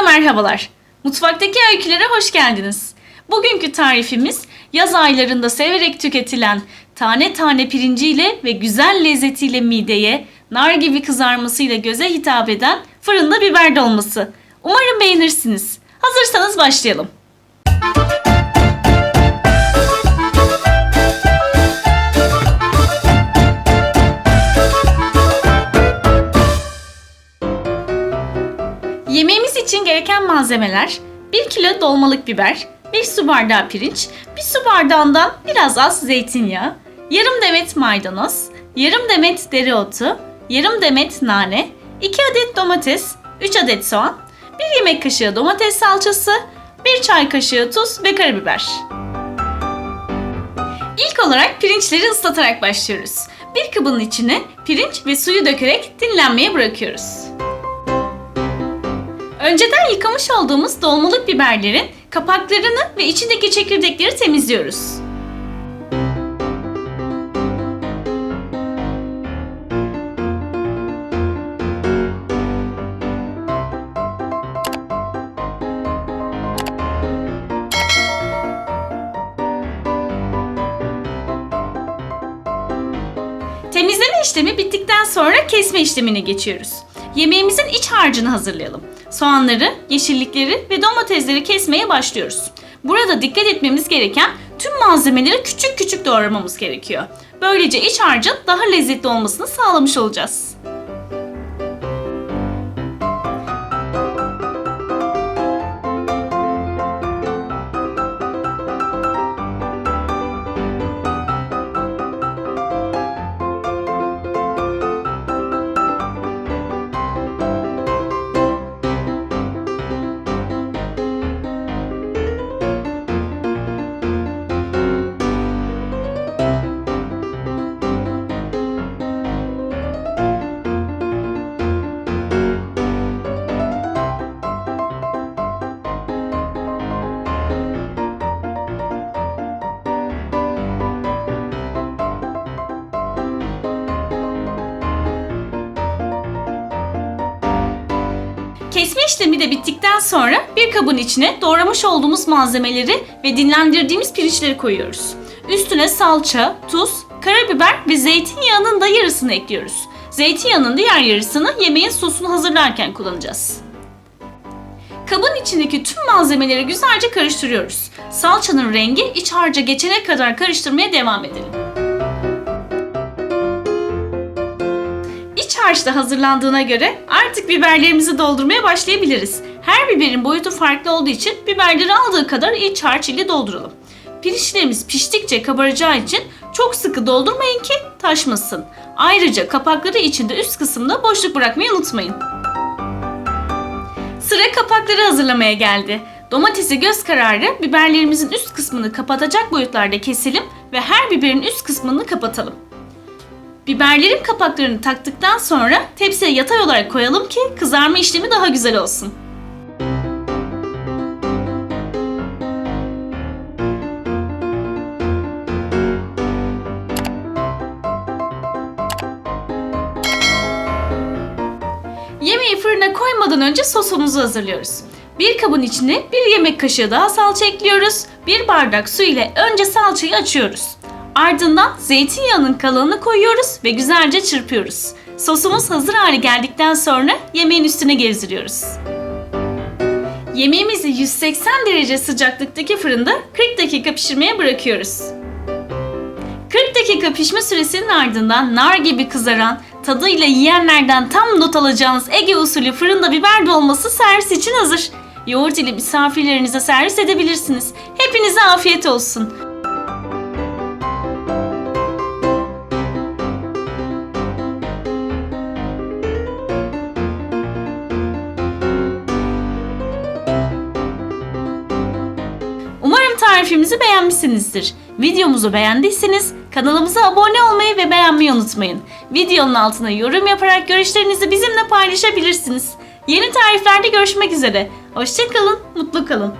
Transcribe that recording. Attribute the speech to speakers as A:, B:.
A: Herkese merhabalar. Mutfaktaki öykülere hoş geldiniz. Bugünkü tarifimiz yaz aylarında severek tüketilen tane tane pirinciyle ve güzel lezzetiyle mideye, nar gibi kızarmasıyla göze hitap eden fırında biber dolması. Umarım beğenirsiniz. Hazırsanız başlayalım. Yemeğimiz için gereken malzemeler 1 kilo dolmalık biber, 1 su bardağı pirinç, 1 su bardağından biraz az zeytinyağı, yarım demet maydanoz, yarım demet dereotu, yarım demet nane, 2 adet domates, 3 adet soğan, 1 yemek kaşığı domates salçası, 1 çay kaşığı tuz ve karabiber. İlk olarak pirinçleri ıslatarak başlıyoruz. Bir kabın içine pirinç ve suyu dökerek dinlenmeye bırakıyoruz. Önceden yıkamış olduğumuz dolmalık biberlerin kapaklarını ve içindeki çekirdekleri temizliyoruz. Temizleme işlemi bittikten sonra kesme işlemine geçiyoruz. Yemeğimizin iç harcını hazırlayalım. Soğanları, yeşillikleri ve domatesleri kesmeye başlıyoruz. Burada dikkat etmemiz gereken tüm malzemeleri küçük küçük doğramamız gerekiyor. Böylece iç harcın daha lezzetli olmasını sağlamış olacağız. Kesme işlemi de bittikten sonra bir kabın içine doğramış olduğumuz malzemeleri ve dinlendirdiğimiz pirinçleri koyuyoruz. Üstüne salça, tuz, karabiber ve zeytinyağının da yarısını ekliyoruz. Zeytinyağının diğer yarısını yemeğin sosunu hazırlarken kullanacağız. Kabın içindeki tüm malzemeleri güzelce karıştırıyoruz. Salçanın rengi iç harca geçene kadar karıştırmaya devam edelim. İç harç da hazırlandığına göre artık biberlerimizi doldurmaya başlayabiliriz. Her biberin boyutu farklı olduğu için biberleri aldığı kadar iç harç ile dolduralım. Pirinçlerimiz piştikçe kabaracağı için çok sıkı doldurmayın ki taşmasın. Ayrıca kapakları içinde üst kısımda boşluk bırakmayı unutmayın. Sıra kapakları hazırlamaya geldi. Domatesi göz kararı biberlerimizin üst kısmını kapatacak boyutlarda keselim ve her biberin üst kısmını kapatalım. Biberlerin kapaklarını taktıktan sonra tepsiye yatay olarak koyalım ki kızarma işlemi daha güzel olsun. Yemeği fırına koymadan önce sosumuzu hazırlıyoruz. Bir kabın içine bir yemek kaşığı daha salça ekliyoruz. Bir bardak su ile önce salçayı açıyoruz. Ardından zeytinyağının kalanını koyuyoruz ve güzelce çırpıyoruz. Sosumuz hazır hale geldikten sonra yemeğin üstüne gezdiriyoruz. Yemeğimizi 180 derece sıcaklıktaki fırında 40 dakika pişirmeye bırakıyoruz. 40 dakika pişme süresinin ardından nar gibi kızaran, tadıyla yiyenlerden tam not alacağınız Ege usulü fırında biber dolması servis için hazır. Yoğurt ile misafirlerinize servis edebilirsiniz. Hepinize afiyet olsun. Tarifimizi beğenmişsinizdir. Videomuzu beğendiyseniz kanalımıza abone olmayı ve beğenmeyi unutmayın. Videonun altına yorum yaparak görüşlerinizi bizimle paylaşabilirsiniz. Yeni tariflerde görüşmek üzere. Hoşçakalın, mutlu kalın.